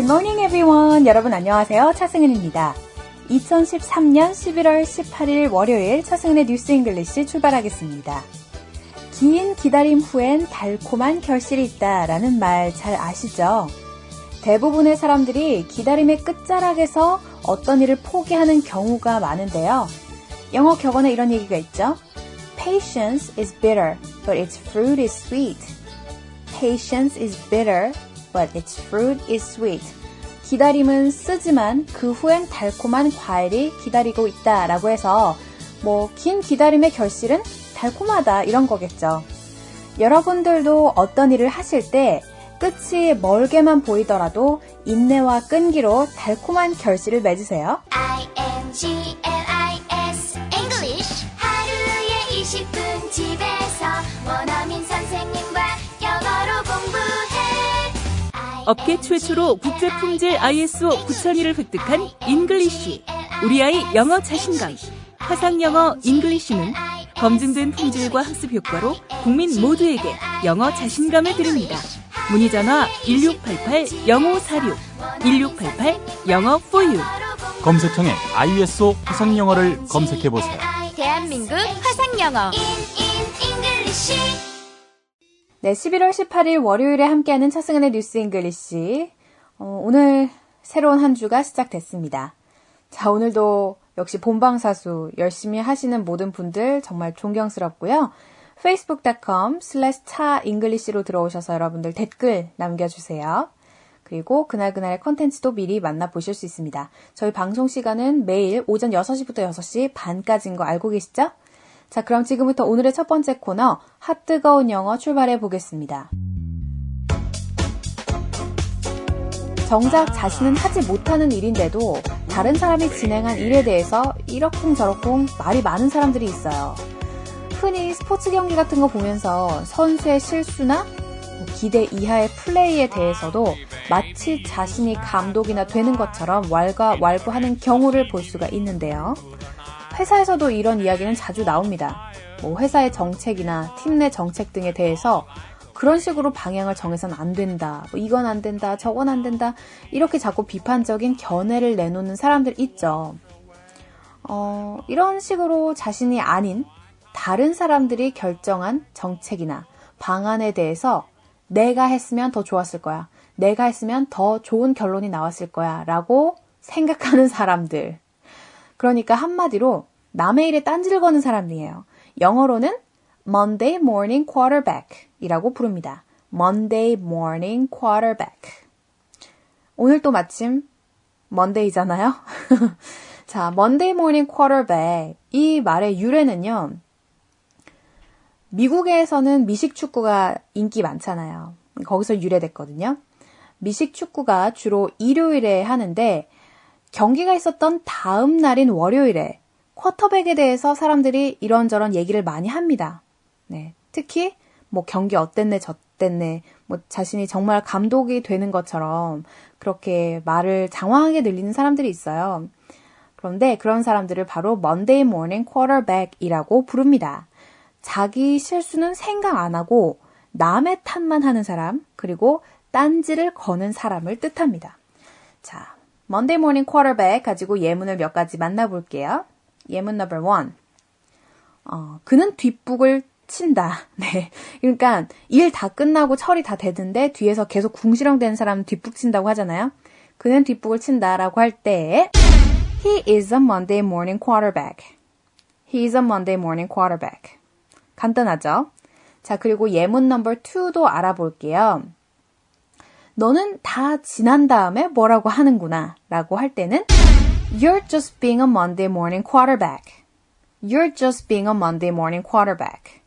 Good morning everyone. 여러분 안녕하세요. 차승은입니다. 2013년 11월 18일 월요일 차승은의 뉴스 잉글리시 출발하겠습니다. 긴 기다림 후엔 달콤한 결실이 있다 라는 말 잘 아시죠? 대부분의 사람들이 기다림의 끝자락에서 어떤 일을 포기하는 경우가 많은데요. 영어 격언에 이런 얘기가 있죠. Patience is bitter, but its fruit is sweet. Patience is bitter, but its fruit is sweet. 기다림은 쓰지만 그 후엔 달콤한 과일이 기다리고 있다 라고 해서 뭐 긴 기다림의 결실은 달콤하다 이런 거겠죠. 여러분들도 어떤 일을 하실 때 끝이 멀게만 보이더라도 인내와 끈기로 달콤한 결실을 맺으세요. I-N-G-L-I-S English 하루에 20분 집에서 원어민 선생님과 업계 최초로 국제 품질 ISO 9001을 획득한 잉글리쉬. 우리 아이 영어 자신감. 화상 영어 잉글리쉬는 검증된 품질과 학습 효과로 국민 모두에게 영어 자신감을 드립니다. 문의 전화 1688-0546, 1688-영어 for you. 검색창에 ISO 화상 영어를 검색해 보세요. 대한민국 화상 영어 In English 네, 11월 18일 월요일에 함께하는 차승은의 뉴스 잉글리시. 어, 오늘 새로운 한 주가 시작됐습니다. 자, 오늘도 역시 본방사수 열심히 하시는 모든 분들 정말 존경스럽고요. facebook.com slash 차 잉글리시로 들어오셔서 여러분들 댓글 남겨주세요. 그리고 그날그날의 컨텐츠도 미리 만나보실 수 있습니다. 저희 방송 시간은 매일 오전 6시부터 6시 반까지인 거 알고 계시죠? 자, 그럼 지금부터 오늘의 첫 번째 코너, 핫 뜨거운 영어 출발해 보겠습니다. 정작 자신은 하지 못하는 일인데도 다른 사람이 진행한 일에 대해서 이러쿵저러쿵 말이 많은 사람들이 있어요. 흔히 스포츠 경기 같은 거 보면서 선수의 실수나 뭐 기대 이하의 플레이에 대해서도 마치 자신이 감독이나 되는 것처럼 왈가왈부하는 경우를 볼 수가 있는데요. 회사에서도 이런 이야기는 자주 나옵니다. 뭐 회사의 정책이나 팀 내 정책 등에 대해서 그런 식으로 방향을 정해서는 안 된다. 뭐 이건 안 된다. 저건 안 된다. 이렇게 자꾸 비판적인 견해를 내놓는 사람들 있죠. 어, 이런 식으로 자신이 아닌 다른 사람들이 결정한 정책이나 방안에 대해서 내가 했으면 더 좋았을 거야. 내가 했으면 더 좋은 결론이 나왔을 거야. 라고 생각하는 사람들. 그러니까 한마디로 남의 일에 딴지를 거는 사람이에요. 영어로는 Monday morning quarterback 이라고 부릅니다. Monday morning quarterback. 오늘 또 마침 Monday잖아요. 자, Monday morning quarterback. 이 말의 유래는요. 미국에서는 미식 축구가 인기 많잖아요. 거기서 유래됐거든요. 미식 축구가 주로 일요일에 하는데 경기가 있었던 다음 날인 월요일에 쿼터백에 대해서 사람들이 이런저런 얘기를 많이 합니다. 네. 특히 뭐 경기 어땠네 저땠네 뭐 자신이 정말 감독이 되는 것처럼 그렇게 말을 장황하게 늘리는 사람들이 있어요. 그런데 그런 사람들을 바로 Monday Morning Quarterback이라고 부릅니다. 자기 실수는 생각 안 하고 남의 탓만 하는 사람 그리고 딴지를 거는 사람을 뜻합니다. 자, Monday Morning Quarterback 가지고 예문을 몇 가지 만나볼게요. 예문 number one. 어, 그는 뒷북을 친다. 네. 그러니까 일 다 끝나고 처리 다 되는데 뒤에서 계속 궁시렁대는 사람은 뒷북 친다고 하잖아요. 그는 뒷북을 친다라고 할 때 He is a Monday morning quarterback. He is a Monday morning quarterback. 간단하죠? 자, 그리고 예문 넘버 2도 알아볼게요. 너는 다 지난 다음에 뭐라고 하는구나 라고 할 때는 You're just being a Monday morning quarterback. You're just being a Monday morning quarterback.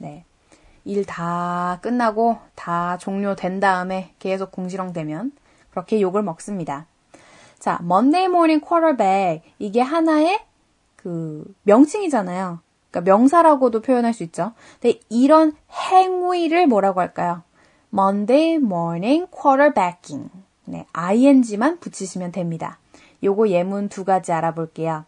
네. 일 다 끝나고 다 종료된 다음에 계속 궁시렁대면 그렇게 욕을 먹습니다. 자, Monday morning quarterback. 이게 하나의 그 명칭이잖아요. 그러니까 명사라고도 표현할 수 있죠. 근데 이런 행위를 뭐라고 할까요? Monday morning quarterbacking. 네, ing만 붙이시면 됩니다. 요거 예문 두 가지 알아볼게요.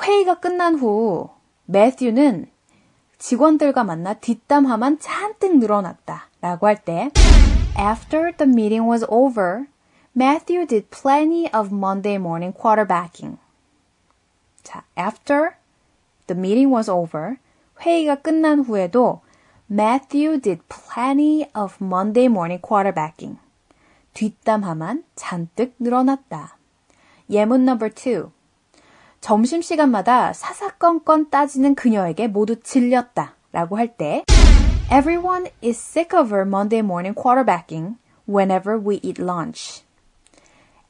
회의가 끝난 후 매튜는 직원들과 만나 뒷담화만 잔뜩 늘어났다 라고 할 때 After the meeting was over, Matthew did plenty of Monday morning quarterbacking. 자, after the meeting was over, 회의가 끝난 후에도 Matthew did plenty of Monday morning quarterbacking. 뒷담화만 잔뜩 늘어났다. 예문 number two. 점심시간마다 사사건건 따지는 그녀에게 모두 질렸다. 라고 할 때, Everyone is sick of her Monday morning quarterbacking whenever we eat lunch.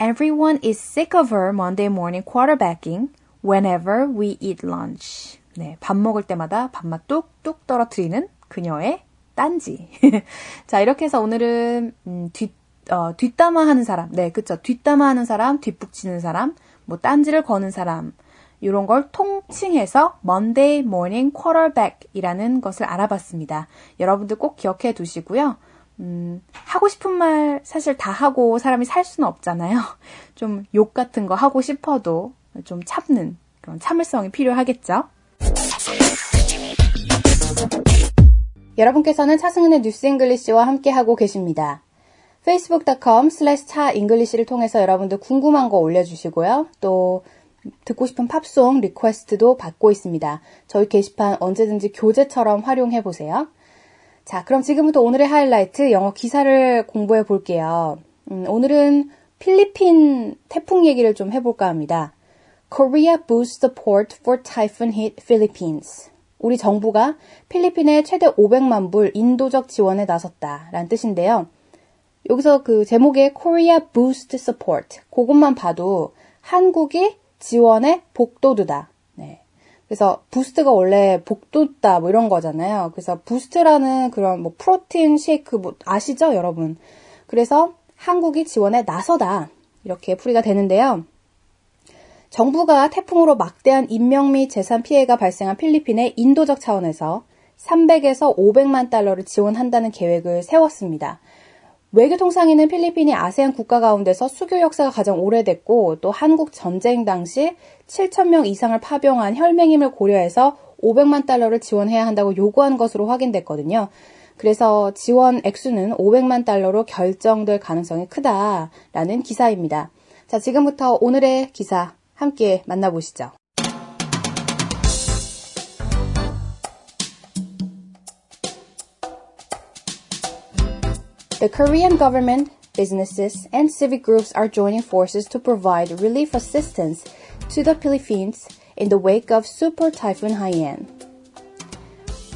Everyone is sick of her Monday morning quarterbacking whenever we eat lunch. 네, 밥 먹을 때마다 밥맛 뚝뚝 떨어뜨리는 그녀의 딴지. 자, 이렇게 해서 오늘은 음, 뒷 어, 뒷담화하는 사람, 네, 그쵸. 뒷담화하는 사람, 뒷북치는 사람, 뭐 딴지를 거는 사람, 이런 걸 통칭해서 Monday Morning Quarterback이라는 것을 알아봤습니다. 여러분들 꼭 기억해 두시고요. 음, 하고 싶은 말 사실 다 하고 사람이 살 수는 없잖아요. 좀 욕 같은 거 하고 싶어도 좀 참는 그런 참을성이 필요하겠죠. 여러분께서는 차승은의 뉴스 잉글리시와 함께하고 계십니다. facebook.com slash 차 잉글리시를 통해서 여러분들 궁금한 거 올려주시고요. 또 듣고 싶은 팝송 리퀘스트도 받고 있습니다. 저희 게시판 언제든지 교재처럼 활용해 보세요. 자, 그럼 지금부터 오늘의 하이라이트 영어 기사를 공부해 볼게요. 음, 오늘은 필리핀 태풍 얘기를 좀 해볼까 합니다. Korea boosts support for typhoon hit Philippines. 우리 정부가 필리핀에 최대 500만 불 인도적 지원에 나섰다. 라는 뜻인데요. 여기서 그 제목에 Korea boost support. 그것만 봐도 한국이 지원에 복도두다. 네. 그래서 부스트가 원래 복돋다 뭐 이런 거잖아요. 그래서 부스트라는 그런 뭐 프로틴 쉐이크 뭐 아시죠, 여러분? 그래서 한국이 지원에 나서다. 이렇게 풀이가 되는데요. 정부가 태풍으로 막대한 인명 및 재산 피해가 발생한 필리핀에 인도적 차원에서 300에서 500만 달러를 지원한다는 계획을 세웠습니다. 외교통상에는 필리핀이 아세안 국가 가운데서 수교 역사가 가장 오래됐고 또 한국 전쟁 당시 7천명 이상을 파병한 혈맹임을 고려해서 500만 달러를 지원해야 한다고 요구한 것으로 확인됐거든요. 그래서 지원 액수는 500만 달러로 결정될 가능성이 크다라는 기사입니다. 자, 지금부터 오늘의 기사 함께 만나보시죠. The Korean government, businesses, and civic groups are joining forces to provide relief assistance to the Philippines in the wake of Super Typhoon Haiyan.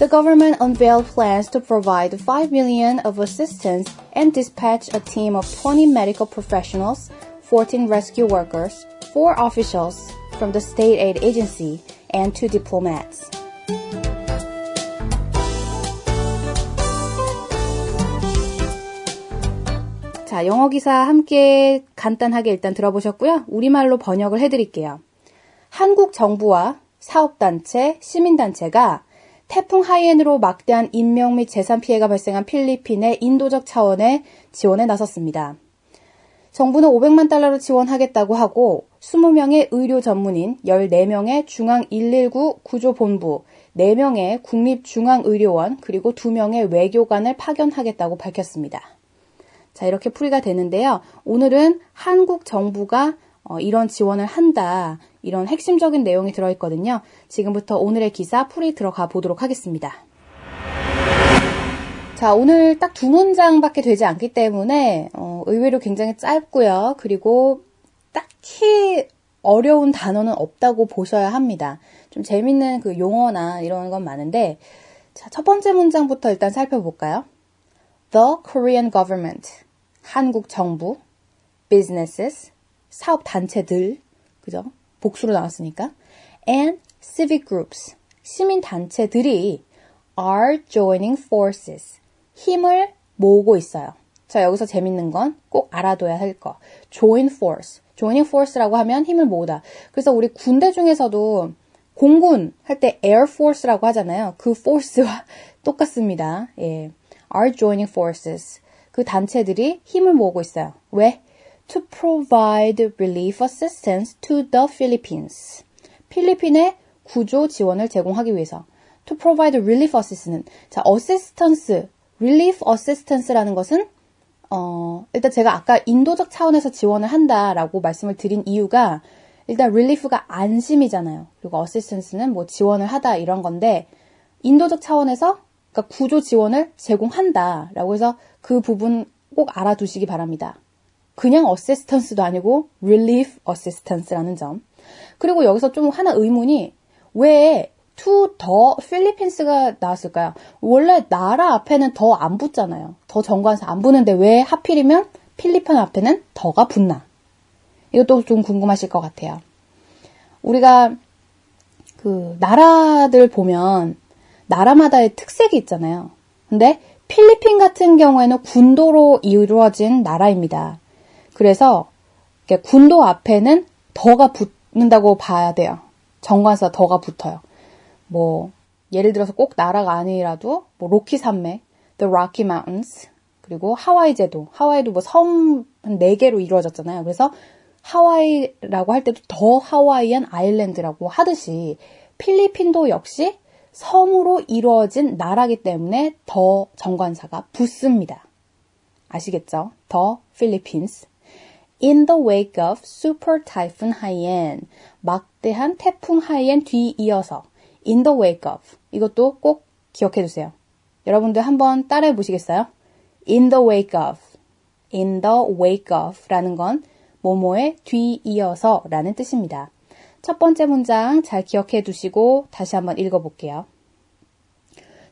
The government unveiled plans to provide 5 million of assistance and dispatch a team of 20 medical professionals, 14 rescue workers, 4 officials from the state aid agency, and 2 diplomats. 자, 영어 기사 함께 간단하게 일단 들어보셨고요. 우리말로 번역을 해드릴게요. 한국 정부와 사업단체, 시민단체가 태풍 하이엔으로 막대한 인명 및 재산 피해가 발생한 필리핀의 인도적 차원의 지원에 나섰습니다. 정부는 500만 달러를 지원하겠다고 하고 20명의 의료 전문인, 14명의 중앙 119 구조본부, 4명의 국립중앙의료원, 그리고 2명의 외교관을 파견하겠다고 밝혔습니다. 자, 이렇게 풀이가 되는데요. 오늘은 한국 정부가 어, 이런 지원을 한다. 이런 핵심적인 내용이 들어있거든요. 지금부터 오늘의 기사 풀이 들어가 보도록 하겠습니다. 자, 오늘 딱 두 문장밖에 되지 않기 때문에 어, 의외로 굉장히 짧고요. 그리고 딱히 어려운 단어는 없다고 보셔야 합니다. 좀 재밌는 그 용어나 이런 건 많은데 자, 첫 번째 문장부터 일단 살펴볼까요? The Korean government, 한국 정부, businesses, 사업 단체들, 그죠? 복수로 나왔으니까, and civic groups, 시민 단체들이 are joining forces, 힘을 모으고 있어요. 자, 여기서 재밌는 건 꼭 알아둬야 할 거. join force. joining force라고 하면 힘을 모으다. 그래서 우리 군대 중에서도 공군 할 때 air force라고 하잖아요. 그 force와 똑같습니다. 예. are joining forces. 그 단체들이 힘을 모으고 있어요. 왜? to provide relief assistance to the Philippines. 필리핀에 구조 지원을 제공하기 위해서. to provide relief assistance. 자, assistance, relief assistance라는 것은 어, 일단 제가 아까 인도적 차원에서 지원을 한다라고 말씀을 드린 이유가 일단 릴리프가 안심이잖아요. 그리고 어시스턴스는 뭐 지원을 하다 이런 건데 인도적 차원에서 그러니까 구조 지원을 제공한다라고 해서 그 부분 꼭 알아두시기 바랍니다. 그냥 어시스턴스도 아니고 relief assistance라는 점. 그리고 여기서 좀 하나 의문이 왜 to 더 필리핀스가 나왔을까요? 원래 나라 앞에는 더 안 붙잖아요. 더 정관사 안 붙는데 왜 하필이면 필리핀 앞에는 더가 붙나? 이것도 좀 궁금하실 것 같아요. 우리가 그 나라들 보면 나라마다의 특색이 있잖아요. 근데 필리핀 같은 경우에는 군도로 이루어진 나라입니다. 그래서 군도 앞에는 더가 붙는다고 봐야 돼요. 정관사 더가 붙어요. 뭐 예를 들어서 꼭 나라가 아니라도 뭐 로키 산맥, The Rocky Mountains 그리고 하와이 제도. 하와이도 뭐 섬 한 4개로 이루어졌잖아요. 그래서 하와이라고 할 때도 더 하와이안 아일랜드라고 하듯이 필리핀도 역시 섬으로 이루어진 나라기 때문에 더 정관사가 붙습니다. 아시겠죠? 더 필리핀스. In the wake of Super Typhoon Haiyan. 막대한 태풍 하이엔 뒤이어서. In the wake of. 이것도 꼭 기억해 두세요. 여러분들 한번 따라해 보시겠어요? In the wake of. In the wake of 라는 건 뭐뭐에 뒤이어서 라는 뜻입니다. 첫 번째 문장 잘 기억해 두시고 다시 한번 읽어 볼게요.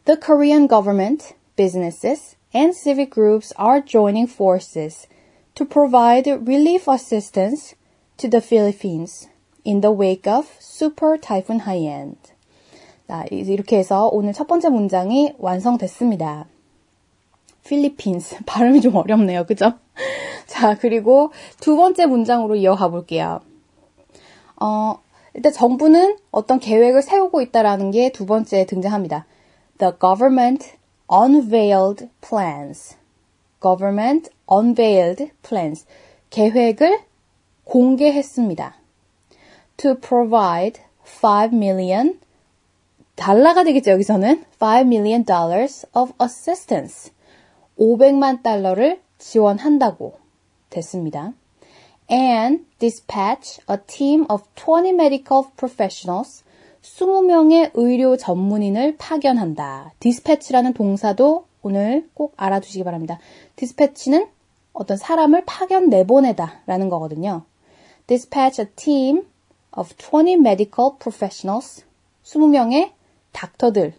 The Korean government, businesses, and civic groups are joining forces to provide relief assistance to the Philippines in the wake of Super Typhoon Haiyan. 자, 이렇게 해서 오늘 첫 번째 문장이 완성됐습니다. 필리핀스. 발음이 좀 어렵네요. 그죠? 자, 그리고 두 번째 문장으로 이어가 볼게요. 어, 일단 정부는 어떤 계획을 세우고 있다라는 게 두 번째 등장합니다. The government unveiled plans. government unveiled plans. 계획을 공개했습니다. To provide 5 million 달러가 되겠죠, 여기서는. 5 million dollars of assistance. 500만 달러를 지원한다고 됐습니다. And dispatch a team of 20 medical professionals. 20명의 의료 전문인을 파견한다. dispatch라는 동사도 오늘 꼭 알아두시기 바랍니다. dispatch는 어떤 사람을 파견 내보내다 라는 거거든요. dispatch a team of 20 medical professionals. 20명의 닥터들.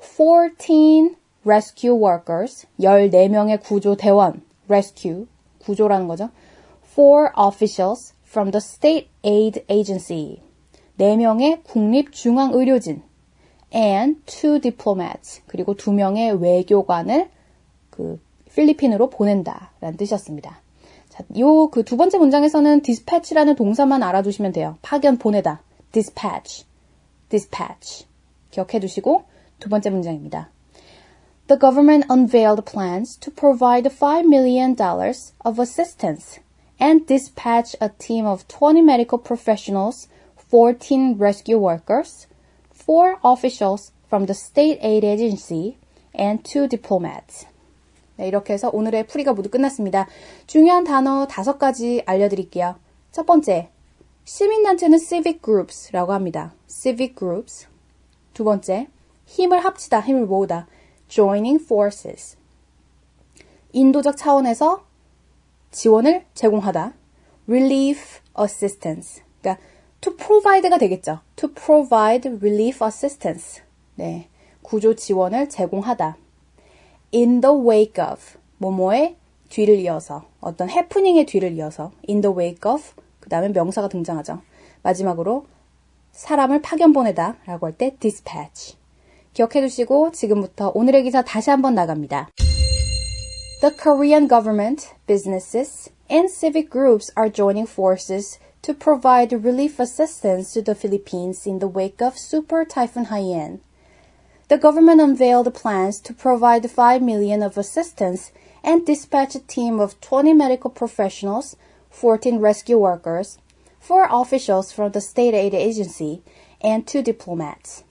14 rescue workers. 14명의 구조 대원. rescue. 구조라는 거죠. Four officials from the state aid agency. 4명의 국립중앙의료진. and two diplomats. 그리고 2명의 외교관을 그 필리핀으로 보낸다 라는 뜻이었습니다. 자, 요 그 두 번째 문장에서는 dispatch라는 동사만 알아두시면 돼요. 파견 보내다. dispatch. dispatch. 기억해 두시고 두 번째 문장입니다. The government unveiled plans to provide $5 million of assistance and dispatch a team of 20 medical professionals, 14 rescue workers, 4 officials from the state aid agency, and 2 diplomats. 네, 이렇게 해서 오늘의 풀이가 모두 끝났습니다. 중요한 단어 다섯 가지 알려드릴게요. 첫 번째, 시민단체는 civic groups라고 합니다. civic groups. 두 번째, 힘을 합치다, 힘을 모으다. joining forces. 인도적 차원에서 지원을 제공하다. relief assistance. 그러니까 to provide가 되겠죠. to provide relief assistance. 네. 구조 지원을 제공하다. in the wake of. 뭐뭐의 뒤를 이어서. 어떤 해프닝의 뒤를 이어서. in the wake of. 그 다음에 명사가 등장하죠. 마지막으로 사람을 파견 보내다 라고 할 때 dispatch. 기억해 두시고 지금부터 오늘의 기사 다시 한번 나갑니다. The Korean government, businesses, and civic groups are joining forces to provide relief assistance to the Philippines in the wake of Super Typhoon Haiyan. The government unveiled plans to provide 5 million of assistance and dispatch a team of 20 medical professionals, 14 rescue workers, 4 officials from the state aid agency, and 2 diplomats.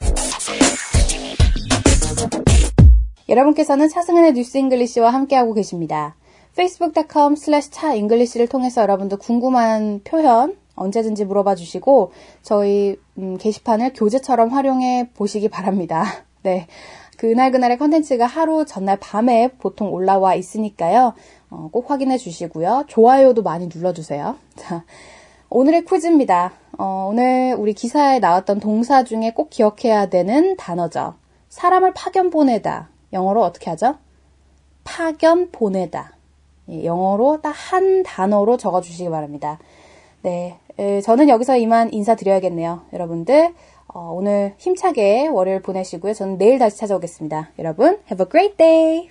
여러분께서는 차승은의 뉴스 잉글리시와 함께하고 계십니다. facebook.com slash 차 잉글리시를 통해서 여러분들 궁금한 표현 언제든지 물어봐 주시고 저희 음, 게시판을 교재처럼 활용해 보시기 바랍니다. 네. 그날 그날의 컨텐츠가 하루 전날 밤에 보통 올라와 있으니까요. 어, 꼭 확인해 주시고요. 좋아요도 많이 눌러주세요. 자, 오늘의 퀴즈입니다. 어, 오늘 우리 기사에 나왔던 동사 중에 꼭 기억해야 되는 단어죠. 사람을 파견 보내다. 영어로 어떻게 하죠? 파견 보내다. 예, 영어로 딱 한 단어로 적어주시기 바랍니다. 네, 에, 저는 여기서 이만 인사드려야겠네요. 여러분들 어, 오늘 힘차게 월요일 보내시고요. 저는 내일 다시 찾아오겠습니다. 여러분, have a great day!